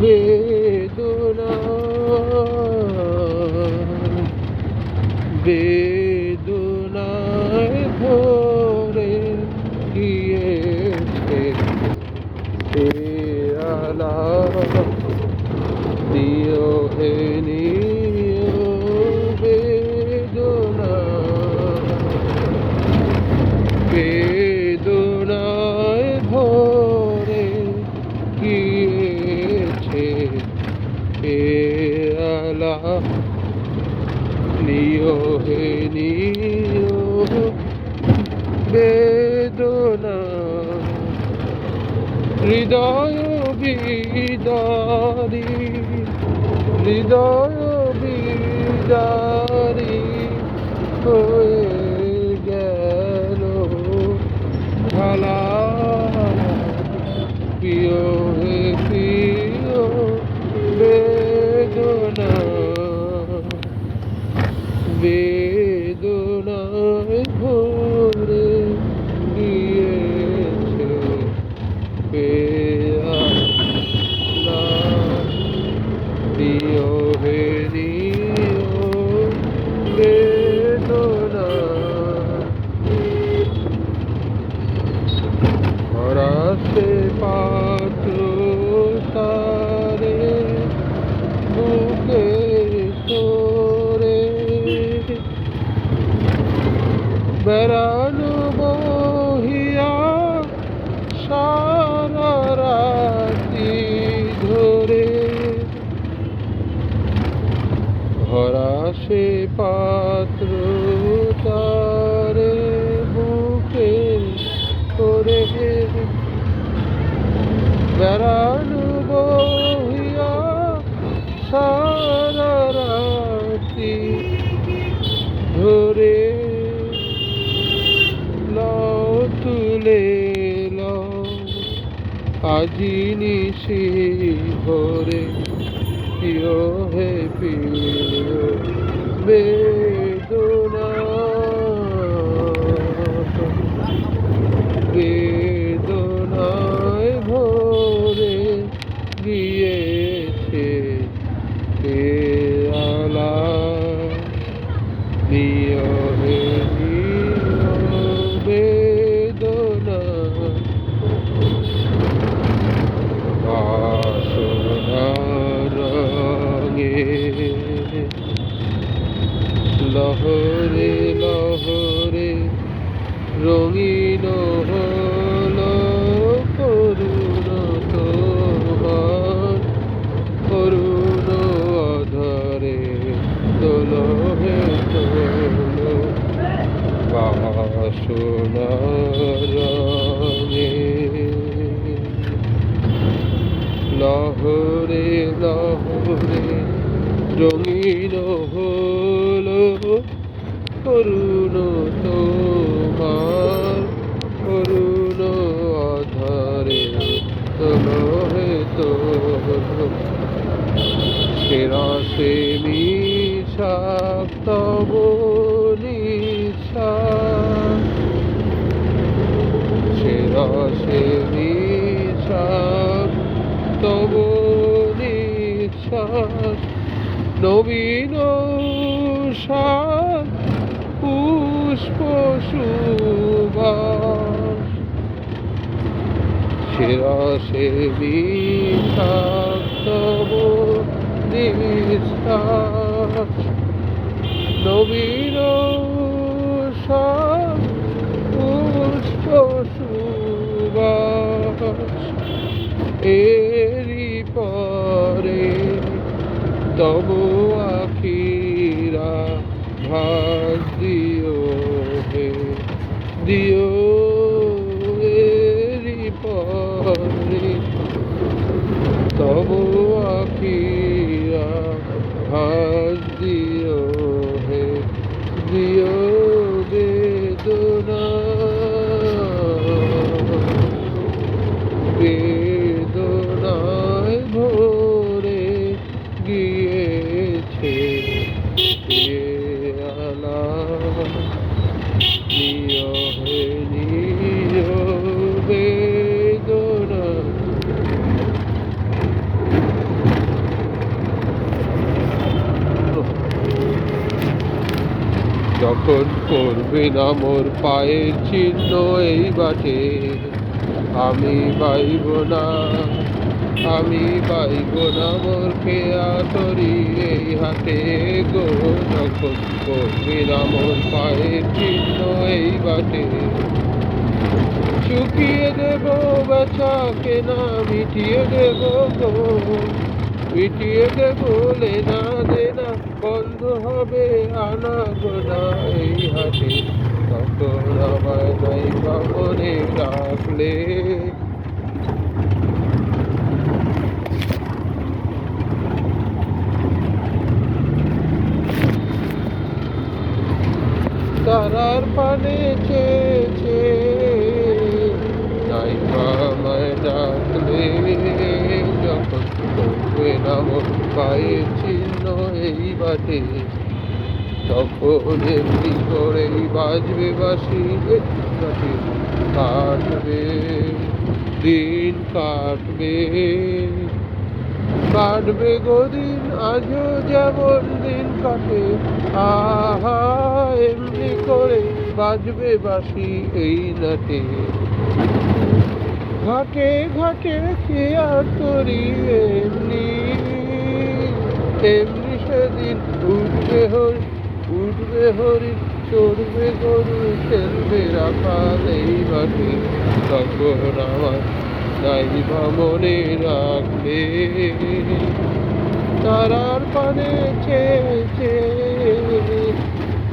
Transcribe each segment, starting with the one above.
বেদনা বেদনায় ভরে গিয়েছে এ আলা দিও হে এ আলা নিও হে নিও বেদনা। হৃদয় বিদারি হৃদয় বিদারি। ভরা সে পাত্র তারে বুকে করে বেড়ানো বহিয়া সারা রাতি ধরে লও তুলে লও আজি নিশি ভরে, প্রিয় হে প্রিয়। বেদনা লহরে লহরে রঙিন হলো করুণ তোমার। করুণ অধরে তোলো হে তোলো বাসনার লহরে লহরে রঙিন হলো করুণ তোমার, করুণ অধরে তোলো হে তোলো সেরা সে মিশা তব নিশা। সেরা সে মিশা তব নিশ্বাস নবীন পুষ্প সুবাস। সেরা সে বিষাক্তব নিঃশ্বাস নবীন পুষ্প সুবাস। এরি তব আখিরা ভাস দিও হে দিও যখন করবে না মোর পায়ের চিহ্ন এই বাটে, আমি পাইব না, আমি পাইব না মোর খেয়া তরি এই হাতে গো, যখন করবে না মোর পায়ের চিহ্ন এই বাটে। চুকিয়ে দেব বেচা কেনা, মিটিয়ে দেব গো, মিটিয়ে দেব লেনা দেনা হবে আনা গোনা এই হাটে তখন আমায় নাই বামনে ডাকলে। তারার পানে চেয়েছে নাই আমায় ডাকলে। চিহ্ন এই বাটে তখন এমনি বাজবে বাসি কাটবে দিন কাটবে কাটবে গদিন আজও যেমন দিন কাটে আহা এমনি করে বাজবে বাসি এই নাটে। ঘাটে ঘাটে কে আর করি এমনি এমনি সেদিন উঠবে হরি উঠবে হরি, চড়বে গরু, খেলবে রাখাল এই মাঠে। তখন আমার নাই বা মনে রাখলে তারার পানে চেয়েছে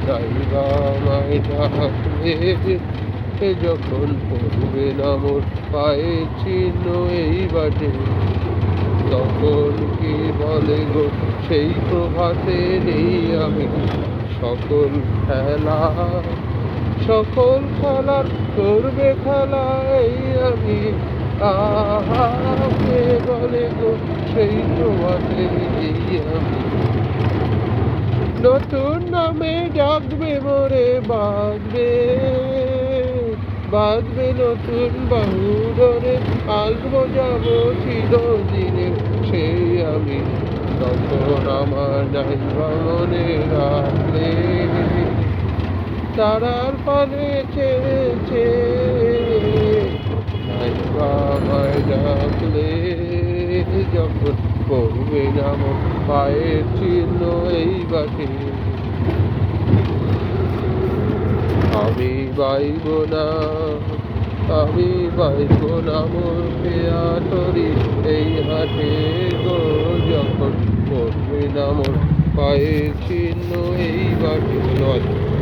তাই বা আমায় ডাকলে সে যখন পড়বে না মোর পায়ে চিহ্ন এই বাটে, তখন কি বলে গো, সেই প্রভাতে নেই আমি। সকল খেলা, সকল খেলার করবে খেলা এই আমি। আহা বলে গো, সেই প্রভাতে নেই আমি। নতুন নামে ডাকবে, মোরে বাঁধবে। বাঁধবে নতুন বাহু ধরে আসব যাব চিরদিনে সেই আমি তখন আমার নাই মনে রাখলে। তারার পানে চেয়েছে ডাকলে। যখন করবে না মোর পায়ের চিহ্ন এই বাটে। আমি বাইব না, আমি বাইব না মোর পেয়া তরি এই হাটে গো যখন করবে না মোর পায়ের চিহ্ন এই বাটি নয়।